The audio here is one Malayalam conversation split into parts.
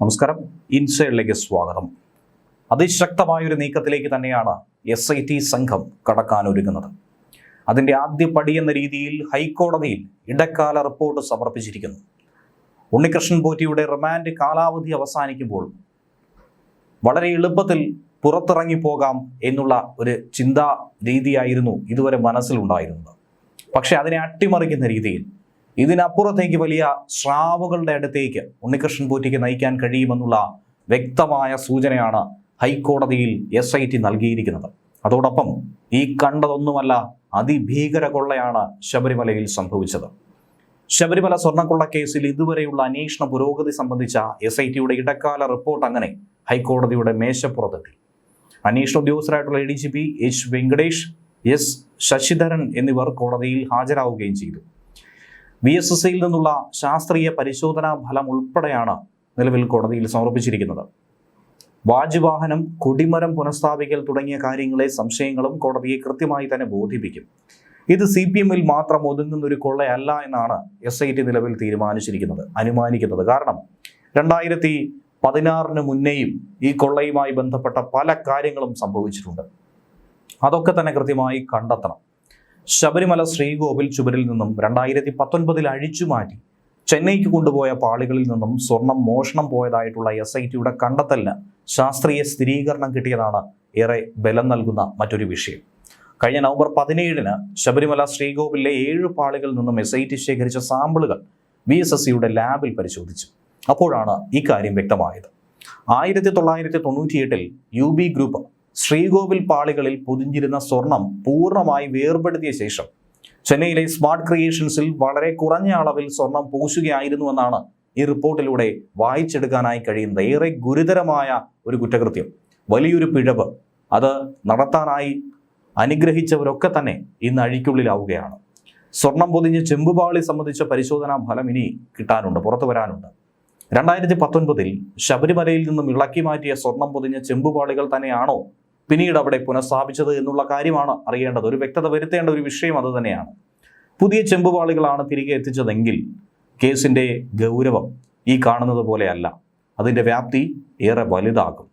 നമസ്കാരം. ഇൻസൈഡിലേക്ക് സ്വാഗതം. അതിശക്തമായൊരു നീക്കത്തിലേക്ക് തന്നെയാണ് എസ് ഐ ടി സംഘം കടക്കാനൊരുങ്ങുന്നത്. അതിന്റെ ആദ്യ പടി എന്ന രീതിയിൽ ഹൈക്കോടതിയിൽ ഇടക്കാല റിപ്പോർട്ട് സമർപ്പിച്ചിരിക്കുന്നു. ഉണ്ണികൃഷ്ണൻ പോറ്റിയുടെ റിമാൻഡ് കാലാവധി അവസാനിക്കുമ്പോൾ വളരെ എളുപ്പത്തിൽ പുറത്തിറങ്ങി പോകാം എന്നുള്ള ഒരു ചിന്താ രീതിയായിരുന്നു ഇതുവരെ മനസ്സിലുണ്ടായിരുന്നത്. പക്ഷെ അതിനെ അട്ടിമറിക്കുന്ന രീതിയിൽ ഇതിനപ്പുറത്തേക്ക് വലിയ സ്രാവുകളുടെ അടുത്തേക്ക് ഉണ്ണികൃഷ്ണൻ പോറ്റിക്ക് നയിക്കാൻ കഴിയുമെന്നുള്ള വ്യക്തമായ സൂചനയാണ് ഹൈക്കോടതിയിൽ എസ് ഐ ടി നൽകിയിരിക്കുന്നത്. അതോടൊപ്പം ഈ കണ്ടതൊന്നുമല്ല അതിഭീകര കൊള്ളയാണ് ശബരിമലയിൽ സംഭവിച്ചത്. ശബരിമല സ്വർണക്കൊള്ള കേസിൽ ഇതുവരെയുള്ള അന്വേഷണ പുരോഗതി സംബന്ധിച്ച എസ് ഐ ടിയുടെ ഇടക്കാല റിപ്പോർട്ട് അങ്ങനെ ഹൈക്കോടതിയുടെ മേശപ്പുറത്തെത്തി. അന്വേഷണ ഉദ്യോഗസ്ഥരായിട്ടുള്ള A D G P H Venkatesh S Sasidharan എന്നിവർ കോടതിയിൽ ഹാജരാവുകയും ചെയ്തു. വി എസ് എസ് സിയിൽ നിന്നുള്ള ശാസ്ത്രീയ പരിശോധനാ ഫലം ഉൾപ്പെടെയാണ് നിലവിൽ കോടതിയിൽ സമർപ്പിച്ചിരിക്കുന്നത്. വാജുവാഹനം കൊടിമരം പുനഃസ്ഥാപിക്കൽ തുടങ്ങിയ കാര്യങ്ങളെ സംശയങ്ങളും കോടതിയെ കൃത്യമായി തന്നെ ബോധിപ്പിക്കും. ഇത് സി പി എമ്മിൽ മാത്രം ഒതുങ്ങുന്ന ഒരു കൊള്ളയല്ല എന്നാണ് എസ് ഐ ടി നിലവിൽ തീരുമാനിച്ചിരിക്കുന്നത് അനുമാനിക്കുന്നത്. കാരണം രണ്ടായിരത്തി പതിനാറിന് മുന്നേയും ഈ കൊള്ളയുമായി ബന്ധപ്പെട്ട പല കാര്യങ്ങളും സംഭവിച്ചിട്ടുണ്ട്. അതൊക്കെ തന്നെ കൃത്യമായി കണ്ടെത്തണം. ശബരിമല ശ്രീകോവിൽ ചുവരിൽ നിന്നും രണ്ടായിരത്തി പത്തൊൻപതിൽ അഴിച്ചുമാറ്റി ചെന്നൈക്ക് കൊണ്ടുപോയ പാളികളിൽ നിന്നും സ്വർണം മോഷണം പോയതായിട്ടുള്ള എസ് ഐ ടിയുടെ കണ്ടെത്തലിന് ശാസ്ത്രീയ സ്ഥിരീകരണം കിട്ടിയതാണ് ഏറെ ബലം നൽകുന്ന മറ്റൊരു വിഷയം. കഴിഞ്ഞ നവംബർ പതിനേഴിന് ശബരിമല ശ്രീകോവിലെ ഏഴ് പാളികളിൽ നിന്നും എസ് ഐ ടി ശേഖരിച്ച സാമ്പിളുകൾ വി എസ് എസ് സിയുടെ ലാബിൽ പരിശോധിച്ചു. അപ്പോഴാണ് ഈ കാര്യം വ്യക്തമായത്. ആയിരത്തി തൊള്ളായിരത്തി തൊണ്ണൂറ്റിയെട്ടിൽ യു ബി ഗ്രൂപ്പ് ശ്രീകോവിൽ പാളികളിൽ പൊതിഞ്ഞിരുന്ന സ്വർണം പൂർണമായി വേർപെടുത്തിയ ശേഷം ചെന്നൈയിലെ സ്മാർട്ട് ക്രിയേഷൻസിൽ വളരെ കുറഞ്ഞ അളവിൽ സ്വർണം പൂശുകയായിരുന്നുവെന്നാണ് ഈ റിപ്പോർട്ടിലൂടെ വായിച്ചെടുക്കാനായി കഴിയുന്നത്. ഏറെ ഗുരുതരമായ ഒരു കുറ്റകൃത്യം. വലിയൊരു പിഴവ്. അത് നടത്താനായി അനുഗ്രഹിച്ചവരൊക്കെ തന്നെ ഇന്ന് അഴിക്കുള്ളിലാവുകയാണ്. സ്വർണം പൊതിഞ്ഞ് ചെമ്പുപാളി സംബന്ധിച്ച പരിശോധനാ ഫലം ഇനി കിട്ടാനുണ്ട് പുറത്തു വരാനുണ്ട്. രണ്ടായിരത്തി പത്തൊൻപതിൽ ശബരിമലയിൽ നിന്നും ഇളക്കി മാറ്റിയ സ്വർണം പൊതിഞ്ഞ ചെമ്പുപാളികൾ തന്നെയാണോ പിന്നീട് അവിടെ പുനഃസ്ഥാപിച്ചത് എന്നുള്ള കാര്യമാണ് അറിയേണ്ടത്. ഒരു വ്യക്തത വരുത്തേണ്ട ഒരു വിഷയം അത് തന്നെയാണ്. പുതിയ ചെമ്പുപാളികളാണ് തിരികെ എത്തിച്ചതെങ്കിൽ കേസിന്റെ ഗൗരവം ഈ കാണുന്നത് പോലെയല്ല. അതിന്റെ വ്യാപ്തി ഏറെ വലുതാകും.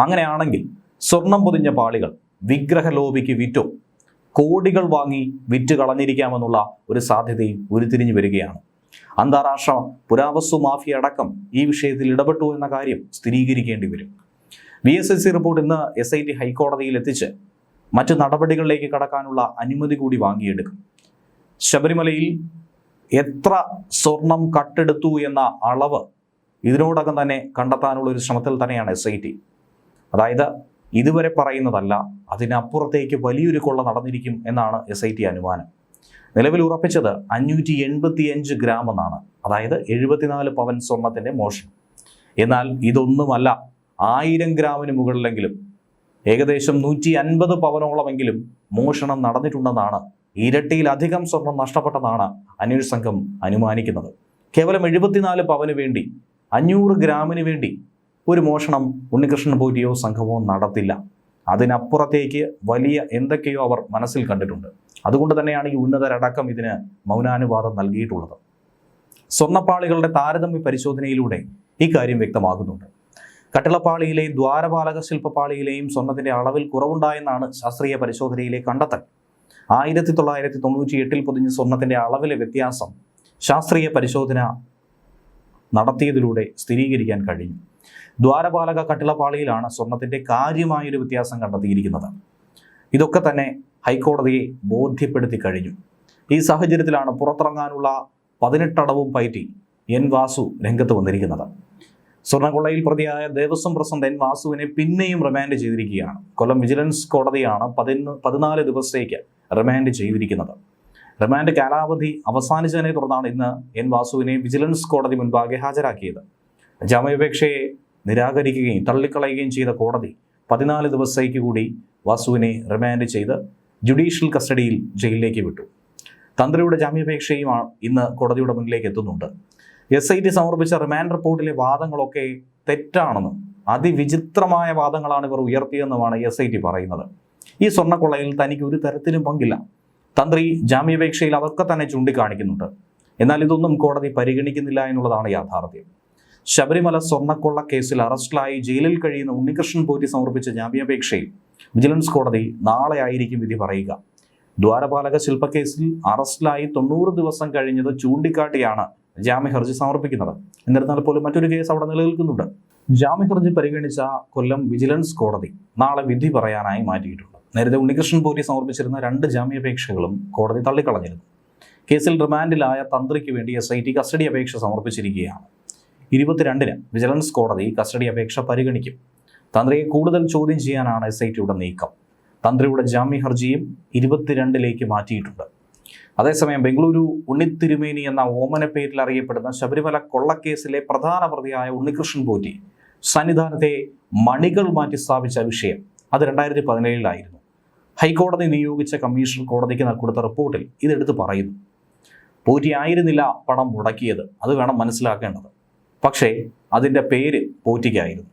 അങ്ങനെയാണെങ്കിൽ സ്വർണം പൊതിഞ്ഞ പാളികൾ വിഗ്രഹ ലോബിക്ക് വിറ്റോ? കോടികൾ വാങ്ങി വിറ്റ് കളഞ്ഞിരിക്കാമെന്നുള്ള ഒരു സാധ്യതയും ഉരുത്തിരിഞ്ഞു വരികയാണ്. അന്താരാഷ്ട്ര പുരാവസ്തു മാഫിയ അടക്കം ഈ വിഷയത്തിൽ ഇടപെട്ടു എന്ന കാര്യം സ്ഥിരീകരിക്കേണ്ടി വരും. V S S C report ഇന്ന് എസ് ഐ ടി ഹൈക്കോടതിയിൽ എത്തിച്ച് മറ്റു നടപടികളിലേക്ക് കടക്കാനുള്ള അനുമതി കൂടി വാങ്ങിയെടുക്കും. ശബരിമലയിൽ എത്ര സ്വർണം കട്ടെടുത്തു എന്ന അളവ് ഇതിനോടകം തന്നെ കണ്ടെത്താനുള്ള ഒരു ശ്രമത്തിൽ തന്നെയാണ് എസ് ഐ ടി അതായത് ഇതുവരെ പറയുന്നതല്ല അതിനപ്പുറത്തേക്ക് വലിയൊരു കൊള്ള നടന്നിരിക്കും എന്നാണ് എസ് ഐ ടി അനുമാനം. നിലവിൽ ഉറപ്പിച്ചത് അഞ്ഞൂറ്റി എൺപത്തി അഞ്ച് ഗ്രാം എന്നാണ്. അതായത് എഴുപത്തിനാല് പവൻ സ്വർണത്തിന്റെ മോഷണം. എന്നാൽ ഇതൊന്നുമല്ല. ആയിരം ഗ്രാമിന് മുകളിലെങ്കിലും ഏകദേശം നൂറ്റി അൻപത് പവനോളമെങ്കിലും മോഷണം നടന്നിട്ടുണ്ടെന്നാണ് ഇരട്ടിയിലധികം സ്വർണം നഷ്ടപ്പെട്ടതാണ് അന്വേഷണ സംഘം അനുമാനിക്കുന്നത്. കേവലം എഴുപത്തിനാല് പവന് വേണ്ടി അഞ്ഞൂറ് ഗ്രാമിന് വേണ്ടി ഒരു മോഷണം ഉണ്ണികൃഷ്ണൻ പോറ്റിയോ സംഘമോ നടത്തില്ല. അതിനപ്പുറത്തേക്ക് വലിയ എന്തൊക്കെയോ അവർ മനസ്സിൽ കണ്ടിട്ടുണ്ട്. അതുകൊണ്ട് തന്നെയാണ് ഈ ഉന്നതരടക്കം ഇതിന് മൗനാനുവാദം നൽകിയിട്ടുള്ളത്. സ്വർണപ്പാളികളുടെ താരതമ്യ പരിശോധനയിലൂടെ ഈ കാര്യം വ്യക്തമാകുന്നുണ്ട്. കട്ടിളപ്പാളിയിലെ ദ്വാരപാലക ശില്പപ്പാളിയിലെയും സ്വർണത്തിന്റെ അളവിൽ കുറവുണ്ടായെന്നാണ് ശാസ്ത്രീയ പരിശോധനയിലെ കണ്ടെത്തൽ. ആയിരത്തി തൊള്ളായിരത്തി തൊണ്ണൂറ്റി എട്ടിൽ പൊതിഞ്ഞ സ്വർണത്തിന്റെ അളവിലെ വ്യത്യാസം ശാസ്ത്രീയ പരിശോധന നടത്തിയതിലൂടെ സ്ഥിരീകരിക്കാൻ കഴിഞ്ഞു. ദ്വാരപാലക കട്ടിളപ്പാളിയിലാണ് സ്വർണത്തിന്റെ കാര്യമായൊരു വ്യത്യാസം കണ്ടെത്തിയിരിക്കുന്നത്. ഇതൊക്കെ തന്നെ ഹൈക്കോടതിയെ ബോധ്യപ്പെടുത്തി കഴിഞ്ഞു. ഈ സാഹചര്യത്തിലാണ് പുറത്തിറങ്ങാനുള്ള പതിനെട്ടടവും പയറ്റി എൻ വാസു രംഗത്ത് വന്നിരിക്കുന്നത്. സ്വർണക്കൊള്ളയിൽ പ്രതിയായ ദേവസ്വം പ്രസിഡന്റ് എൻ വാസുവിനെ പിന്നെയും റിമാൻഡ് ചെയ്തിരിക്കുകയാണ്. കൊല്ലം വിജിലൻസ് കോടതിയാണ് പതിനൊന്ന് പതിനാല് ദിവസത്തേക്ക് റിമാൻഡ് ചെയ്തിരിക്കുന്നത്. റിമാൻഡ് കാലാവധി അവസാനിച്ചതിനെ തുടർന്നാണ് ഇന്ന് എൻ വാസുവിനെ വിജിലൻസ് കോടതി മുൻപാകെ ഹാജരാക്കിയത്. ജാമ്യാപേക്ഷയെ നിരാകരിക്കുകയും തള്ളിക്കളയുകയും ചെയ്ത കോടതി പതിനാല് ദിവസത്തേക്ക് കൂടി വാസുവിനെ റിമാൻഡ് ചെയ്ത് ജുഡീഷ്യൽ കസ്റ്റഡിയിൽ ജയിലിലേക്ക് വിട്ടു. തന്ത്രിയുടെ ജാമ്യാപേക്ഷയും ഇന്ന് കോടതിയുടെ മുന്നിലേക്ക് എത്തുന്നുണ്ട്. എസ് ഐ ടി സമർപ്പിച്ച റിമാൻഡ് റിപ്പോർട്ടിലെ വാദങ്ങളൊക്കെ തെറ്റാണെന്നും അതിവിചിത്രമായ വാദങ്ങളാണ് ഇവർ ഉയർത്തിയെന്നുമാണ് എസ് ഐ ടി പറയുന്നത്. ഈ സ്വർണക്കൊള്ളയിൽ തനിക്ക് ഒരു തരത്തിലും പങ്കില്ല. തന്ത്രി ജാമ്യാപേക്ഷയിൽ അതൊക്കെ തന്നെ ചൂണ്ടിക്കാണിക്കുന്നുണ്ട്. എന്നാൽ ഇതൊന്നും കോടതി പരിഗണിക്കുന്നില്ല എന്നുള്ളതാണ് യാഥാർത്ഥ്യം. ശബരിമല സ്വർണക്കൊള്ള കേസിൽ അറസ്റ്റിലായി ജയിലിൽ കഴിയുന്ന ഉണ്ണികൃഷ്ണൻ പോറ്റി സമർപ്പിച്ച ജാമ്യാപേക്ഷയിൽ വിജിലൻസ് കോടതി നാളെ ആയിരിക്കും വിധി പറയുക. ദ്വാരപാലക ശില്പക്കേസിൽ അറസ്റ്റിലായി തൊണ്ണൂറ് ദിവസം കഴിഞ്ഞത് ചൂണ്ടിക്കാട്ടിയാണ് ജാമ്യ ഹർജി സമർപ്പിക്കുന്നത്. എന്നിരുന്നാൽ പോലും മറ്റൊരു കേസ് അവിടെ നിലനിൽക്കുന്നുണ്ട്. ജാമ്യ ഹർജി പരിഗണിച്ച കൊല്ലം വിജിലൻസ് കോടതി നാളെ വിധി പറയാനായി മാറ്റിയിട്ടുണ്ട്. നേരത്തെ ഉണ്ണികൃഷ്ണൻ പോറ്റി സമർപ്പിച്ചിരുന്ന രണ്ട് ജാമ്യാപേക്ഷകളും കോടതി തള്ളിക്കളഞ്ഞിരുന്നു. കേസിൽ റിമാൻഡിലായ തന്ത്രിക്ക് വേണ്ടി എസ് ഐ ടി കസ്റ്റഡി അപേക്ഷ സമർപ്പിച്ചിരിക്കുകയാണ്. ഇരുപത്തിരണ്ടിന് വിജിലൻസ് കോടതി കസ്റ്റഡി അപേക്ഷ പരിഗണിക്കും. തന്ത്രിയെ കൂടുതൽ ചോദ്യം ചെയ്യാനാണ് എസ് ഐ ടിയുടെ നീക്കം. തന്ത്രിയുടെ ജാമ്യ ഹർജിയും ഇരുപത്തിരണ്ടിലേക്ക് മാറ്റിയിട്ടുണ്ട്. അതേസമയം ബംഗളൂരു ഉണ്ണിത്തിരുമേനി എന്ന ഓമന പേരിൽ അറിയപ്പെടുന്ന ശബരിമല കൊള്ളക്കേസിലെ പ്രധാന പ്രതിയായ ഉണ്ണികൃഷ്ണൻ പോറ്റി സന്നിധാനത്തെ മണികൾ മാറ്റി സ്ഥാപിച്ച വിഷയം അത് രണ്ടായിരത്തി പതിനേഴിലായിരുന്നു. ഹൈക്കോടതി നിയോഗിച്ച കമ്മീഷൻ കോടതിക്ക് കൊടുത്ത റിപ്പോർട്ടിൽ ഇതെടുത്ത് പറയുന്നു. പോറ്റി ആയിരുന്നില്ല പണം മുടക്കിയത് അത് വേണം മനസ്സിലാക്കേണ്ടത്. പക്ഷേ അതിന്റെ പേര് പോറ്റിക്കായിരുന്നു.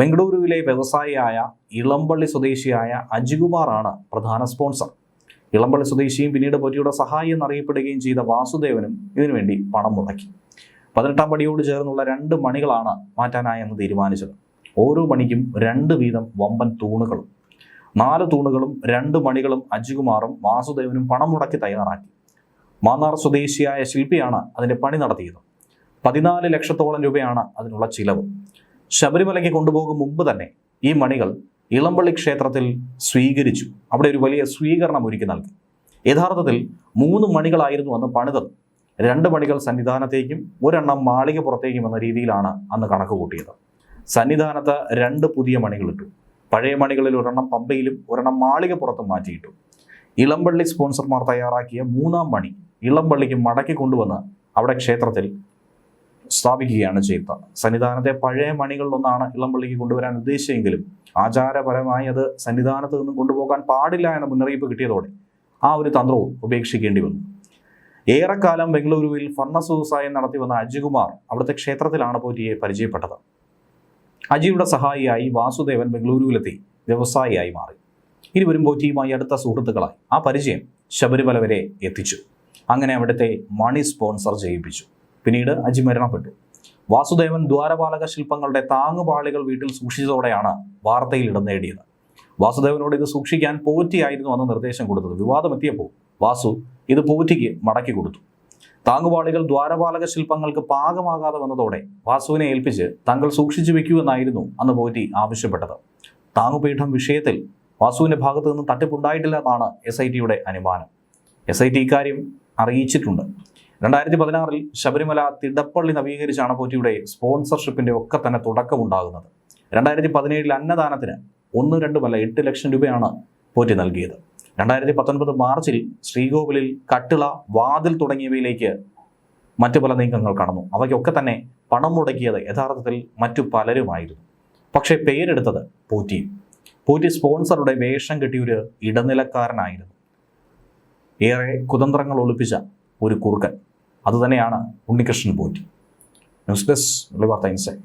ബംഗളൂരുവിലെ വ്യവസായിയായ ഇളമ്പള്ളി സ്വദേശിയായ അജികുമാറാണ് പ്രധാന സ്പോൺസർ. ഇളമ്പള്ളി സ്വദേശിയും പിന്നീട് പൊറ്റിയുടെ സഹായി എന്നറിയപ്പെടുകയും ചെയ്ത വാസുദേവനും ഇതിനുവേണ്ടി പണം മുടക്കി. പതിനെട്ടാം പടിയോട് ചേർന്നുള്ള രണ്ട് മണികളാണ് മാറ്റാനായെന്ന് തീരുമാനിച്ചത്. ഓരോ മണിക്കും രണ്ട് വീതം വമ്പൻ തൂണുകളും നാല് തൂണുകളും രണ്ട് മണികളും അജികുമാറും വാസുദേവനും പണം മുടക്കി തയ്യാറാക്കി. മാന്നാർ സ്വദേശിയായ ശില്പിയാണ് അതിന്റെ പണി നടത്തിയത്. പതിനാല് ലക്ഷത്തോളം രൂപയാണ് അതിനുള്ള ചിലവ്. ശബരിമലയ്ക്ക് കൊണ്ടുപോകും മുമ്പ് തന്നെ ഈ മണികൾ ഇളമ്പള്ളി ക്ഷേത്രത്തിൽ സ്വീകരിച്ചു. അവിടെ ഒരു വലിയ സ്വീകരണം ഒരുക്കി നൽകി. യഥാർത്ഥത്തിൽ മൂന്ന് മണികളായിരുന്നു അന്ന് പണിതത്. രണ്ട് മണികൾ സന്നിധാനത്തേക്കും ഒരെണ്ണം മാളിക പുറത്തേക്കും എന്ന രീതിയിലാണ് അന്ന് കണക്ക് കൂട്ടിയത്. സന്നിധാനത്ത് രണ്ട് പുതിയ മണികളിട്ടു പഴയ മണികളിൽ ഒരെണ്ണം പമ്പയിലും ഒരെണ്ണം മാളിക പുറത്തും മാറ്റിയിട്ടു. ഇളമ്പള്ളി സ്പോൺസർമാർ തയ്യാറാക്കിയ മൂന്നാം മണി ഇളമ്പള്ളിക്ക് മടക്കി കൊണ്ടുവന്ന് അവിടെ ക്ഷേത്രത്തിൽ സ്ഥാപിക്കുകയാണ് ചെയ്തത്. സന്നിധാനത്തെ പഴയ മണികളിലൊന്നാണ് ഇളംപള്ളിക്ക് കൊണ്ടുവരാൻ ഉദ്ദേശിച്ചെങ്കിലും ആചാരപരമായി അത് സന്നിധാനത്ത് നിന്നും കൊണ്ടുപോകാൻ പാടില്ല എന്ന മുന്നറിയിപ്പ് കിട്ടിയതോടെ ആ ഒരു തന്ത്രവും ഉപേക്ഷിക്കേണ്ടി വന്നു. ഏറെക്കാലം ബംഗളൂരുവിൽ ഫർണസ് വ്യവസായം നടത്തി വന്ന അജികുമാർ അവിടുത്തെ ക്ഷേത്രത്തിലാണ് പോറ്റിയെ പരിചയപ്പെട്ടത്. അജിയുടെ സഹായിയായി വാസുദേവൻ ബംഗളൂരുവിലെത്തി വ്യവസായിയായി മാറി. ഇരുവരും പോറ്റിയുമായി അടുത്ത സുഹൃത്തുക്കളായി. ആ പരിചയം ശബരിമല വരെ എത്തിച്ചു. അങ്ങനെ അവിടുത്തെ മണി സ്പോൺസർ ചെയ്യിപ്പിച്ചു. പിന്നീട് അജി മരണപ്പെട്ടു. വാസുദേവൻ ദ്വാരപാലക ശില്പങ്ങളുടെ താങ്ങുപാളികൾ വീട്ടിൽ സൂക്ഷിച്ചതോടെയാണ് വാർത്തയിൽ ഇടം നേടിയത്. വാസുദേവനോട് ഇത് സൂക്ഷിക്കാൻ പോറ്റിയായിരുന്നു അന്ന് നിർദ്ദേശം കൊടുത്തത്. വിവാദമെത്തിയപ്പോൾ വാസു ഇത് പോറ്റിക്ക് മടക്കി കൊടുത്തു. താങ്ങുപാളികൾ ദ്വാരപാലക ശില്പങ്ങൾക്ക് പാകമാകാതെ വന്നതോടെ വാസുവിനെ ഏൽപ്പിച്ച് തങ്ങൾ സൂക്ഷിച്ചു വെക്കൂ എന്നായിരുന്നു അന്ന് പോറ്റി ആവശ്യപ്പെട്ടത്. താങ്ങുപീഠം വിഷയത്തിൽ വാസുവിന്റെ ഭാഗത്തു നിന്ന് തട്ടിപ്പുണ്ടായിട്ടില്ല എന്നാണ് എസ് ഐ ടിയുടെ അനുമാനം. എസ് ഐ ടി ഇക്കാര്യം അറിയിച്ചിട്ടുണ്ട്. രണ്ടായിരത്തി പതിനാറിൽ ശബരിമല തിടപ്പള്ളി നവീകരിച്ചാണ് പോറ്റിയുടെ സ്പോൺസർഷിപ്പിന്റെ ഒക്കെ തന്നെ തുടക്കമുണ്ടാകുന്നത്. രണ്ടായിരത്തി പതിനേഴിൽ അന്നദാനത്തിന് ഒന്ന് രണ്ടുമല്ല എട്ട് ലക്ഷം രൂപയാണ് പോറ്റി നൽകിയത്. രണ്ടായിരത്തി പത്തൊൻപത് മാർച്ചിൽ ശ്രീകോവിലിൽ കട്ടിള വാതിൽ തുടങ്ങിയവയിലേക്ക് മറ്റു പല നീക്കങ്ങൾ കടന്നു. അവയ്ക്കൊക്കെ തന്നെ പണം മുടക്കിയത് യഥാർത്ഥത്തിൽ മറ്റു പലരുമായിരുന്നു. പക്ഷേ പേരെടുത്തത് പോറ്റി. പോറ്റി സ്പോൺസറുടെ വേഷം കെട്ടിയൊരു ഇടനിലക്കാരനായിരുന്നു. ഏറെ കുതന്ത്രങ്ങൾ ഒളിപ്പിച്ച ഒരു കുറുക്കൻ. അതുതന്നെയാണ് ഉണ്ണികൃഷ്ണൻ പോറ്റി. ന്യൂസ് ഡെസ്ക് വാർത്ത ഇൻസൈറ്റ്